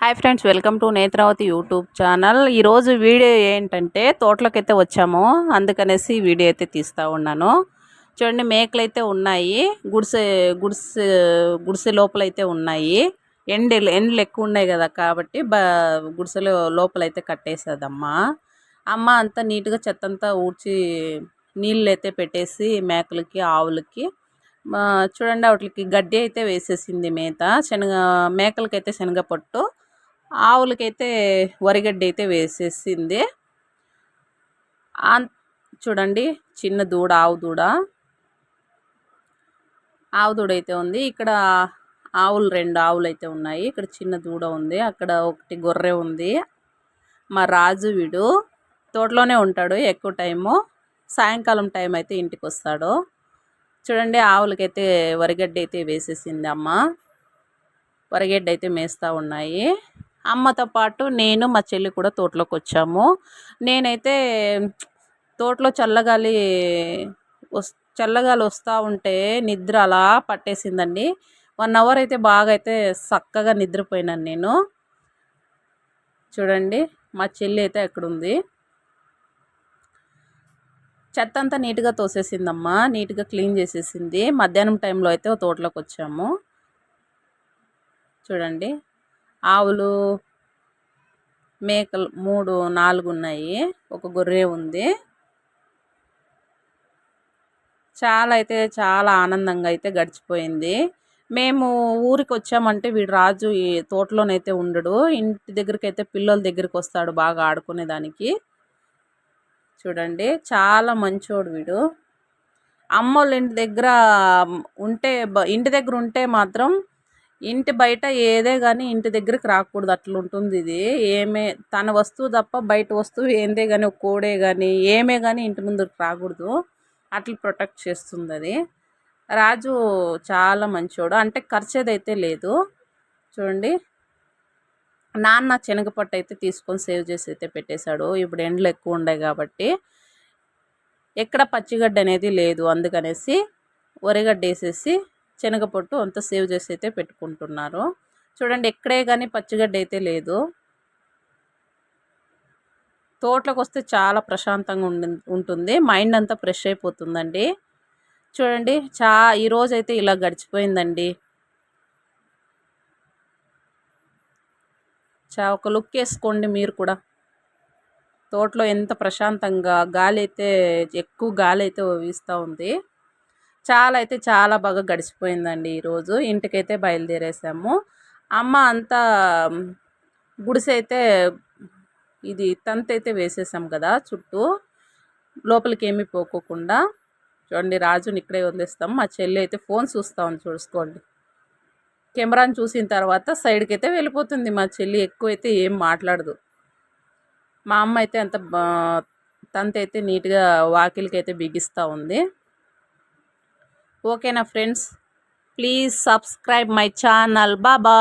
Hi friends welcome to Netravati YouTube channel. ఈరోజు video ఏంటంటే తోటలోకి వచ్చాము. అందుకనేసి వీడియో అయితే తీస్తూ ఉన్నాను. చూడండి మేకలు అయితే ఉన్నాయి. గుడిసె గుడిసె గుడిసె లోపల అయితే ఉన్నాయి. ఎండలు ఎండలు ఎక్కువ ఉన్నాయి కదా కాబట్టి బ గుడిసెలో లోపలైతే కట్టేసేదమ్మా. అమ్మ అంతా నీట్గా చెత్త అంతా ఊడ్చి నీళ్ళు అయితే పెట్టేసి మేకలకి ఆవులకి. చూడండి వాటికి గడ్డి అయితే వేసేసింది మేత. శనగ మేకలకైతే శనగ పొట్టు ఆవులకైతే వరిగడ్డ అయితే వేసేసింది చూడండి చిన్న దూడ ఆవు దూడ. ఆవు దూడ అయితే ఉంది. ఇక్కడ ఆవులు రెండు ఆవులు అయితే ఉన్నాయి. ఇక్కడ చిన్న దూడ ఉంది. అక్కడ ఒకటి గొర్రె ఉంది. మా రాజు వీడు తోటలోనే ఉంటాడు. ఎక్కువ టైము సాయంకాలం టైం అయితే ఇంటికి వస్తాడు చూడండి ఆవులకైతే వరిగడ్డ అయితే వేసేసింది అమ్మ. వరిగడ్డ అయితే మేస్తూ ఉన్నాయి. అమ్మతో పాటు నేను మా చెల్లి కూడా తోటలోకి వచ్చాము. నేనైతే తోటలో చల్లగాలి వస్ చల్లగాలి వస్తూ ఉంటే నిద్ర అలా పట్టేసిందండి. వన్ అవర్ అయితే బాగా అయితే చక్కగా నిద్రపోయినాను నేను. చూడండి మా చెల్లి అయితే ఎక్కడుంది చెత్త అంతా నీట్గా తోసేసిందమ్మా నీట్గా క్లీన్ చేసేసింది. మధ్యాహ్నం టైంలో అయితే తోటలోకి వచ్చాము. చూడండి ఆవులు మేకలు మూడు నాలుగు ఉన్నాయి. ఒక గొర్రె ఉంది. చాలా అయితే చాలా ఆనందంగా అయితే గడిచిపోయింది. మేము ఊరికి వచ్చామంటే వీడు రాజు ఈ తోటలోనైతే ఉండడు. ఇంటి దగ్గరికి అయితే పిల్లల దగ్గరికి వస్తాడు బాగా ఆడుకునేదానికి. చూడండి చాలా మంచోడు వీడు. అమ్మోళ్ళ ఇంటి దగ్గర ఉంటే ఇంటి దగ్గర ఉంటే మాత్రం ఇంటి బయట ఏదే కానీ ఇంటి దగ్గరికి రాకూడదు అట్లా ఉంటుంది ఇది. ఏమే తన వస్తువు తప్ప బయట వస్తువు ఏందే కానీ కోడే కానీ ఏమే కానీ ఇంటి ముందుకు రాకూడదు. అట్లా ప్రొటెక్ట్ చేస్తుంది అది. రాజు చాలా మంచోడు. అంటే ఖర్చేదైతే లేదు. చూడండి. నాన్న శనగపట్టు అయితే తీసుకొని సేవ్ చేసి అయితే పెట్టేశాడు. ఇప్పుడు ఎండలు ఎక్కువ ఉన్నాయి కాబట్టి. ఎక్కడ పచ్చిగడ్డ అనేది లేదు అందుకనేసి వరిగడ్డ వేసేసి శనగపొట్టు అంతా సేవ్ చేసి అయితే పెట్టుకుంటున్నారు. చూడండి ఎక్కడే కానీ పచ్చిగడ్డ అయితే లేదు. తోటలోకి వస్తే చాలా ప్రశాంతంగా ఉంటుంది. మైండ్ అంతా ఫ్రెష్ అయిపోతుందండి. చూడండి చా ఈరోజు అయితే ఇలా గడిచిపోయిందండి. చా ఒక లుక్ వేసుకోండి మీరు కూడా. తోటలో ఎంత ప్రశాంతంగా గాలి అయితే ఎక్కువ గాలి అయితే వీస్తూ ఉంది. చాలా అయితే చాలా బాగా గడిచిపోయిందండి ఈరోజు ఇంటికైతే బయలుదేరేసాము. అమ్మ అంతా గుడిసె అయితే ఇది తంత అయితే వేసేసాం కదా చుట్టూ. లోపలికి ఏమీ పోకోకుండా. చూడండి రాజుని ఇక్కడే వదిలేస్తాం. మా చెల్లి అయితే ఫోన్ చూస్తామని చూసుకోండి. కెమెరాని చూసిన తర్వాత సైడ్కి అయితే వెళ్ళిపోతుంది. మా చెల్లి ఎక్కువ అయితే ఏం మాట్లాడదు. మా అమ్మ అయితే అంత తంత అయితే నీట్గా వాకిలికి అయితే బిగిస్తూ ఉంది. ఓకేనా friends? Please subscribe my channel. Baba